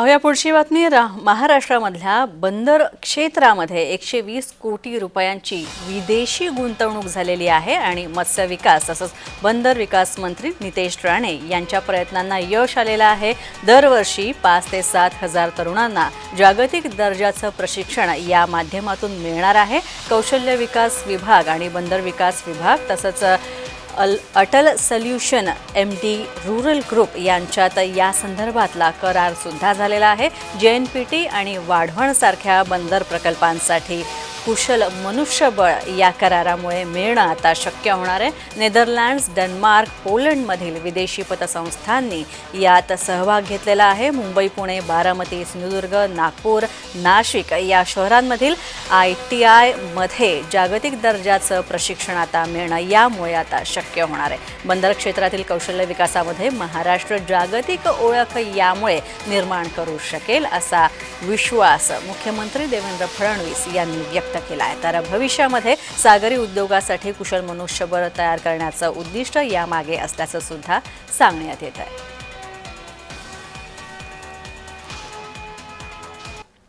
पाहूया पुढची बातमी. रा महाराष्ट्रामधल्या बंदर क्षेत्रामध्ये एकशे वीस कोटी रुपयांची विदेशी गुंतवणूक झालेली आहे आणि मत्स्य विकास तसंच बंदर विकास मंत्री नितेश राणे यांच्या प्रयत्नांना यश आलेलं आहे. दरवर्षी पाच ते सात हजार तरुणांना जागतिक दर्जाचं प्रशिक्षण या माध्यमातून मिळणार आहे. कौशल्य विकास विभाग आणि बंदर विकास विभाग तसंच अल Atal solution M D rural group यांच्यात या संदर्भातला करार सुद्धा झालेला आहे. जे एन पी टी आणि वाढवणसारख्या बंदर प्रकल्पांसाठी कुशल मनुष्यबळ या करारामुळे मिळणं आता शक्य होणार आहे. नेदरलँड्स डेन्मार्क पोलंडमधील विदेशी पतसंस्थांनी यात सहभाग घेतलेला आहे. मुंबई पुणे बारामती सिंधुदुर्ग नागपूर नाशिक या शहरांमधील आय टी आयमध्ये जागतिक दर्जाचं प्रशिक्षण आता मिळणं यामुळे आता शक्य होणार आहे. बंदर क्षेत्रातील कौशल्य विकासामध्ये महाराष्ट्र जागतिक ओळख यामुळे निर्माण करू शकेल असा विश्वास मुख्यमंत्री देवेंद्र फडणवीस यांनी व्यक्त केला आहे तर भविष्यामध्ये सागरी उद्योगासाठी कुशल मनुष्यबळ तयार करण्याचं उद्दिष्ट यामागे असल्याचं सुद्धा सांगण्यात येत आहे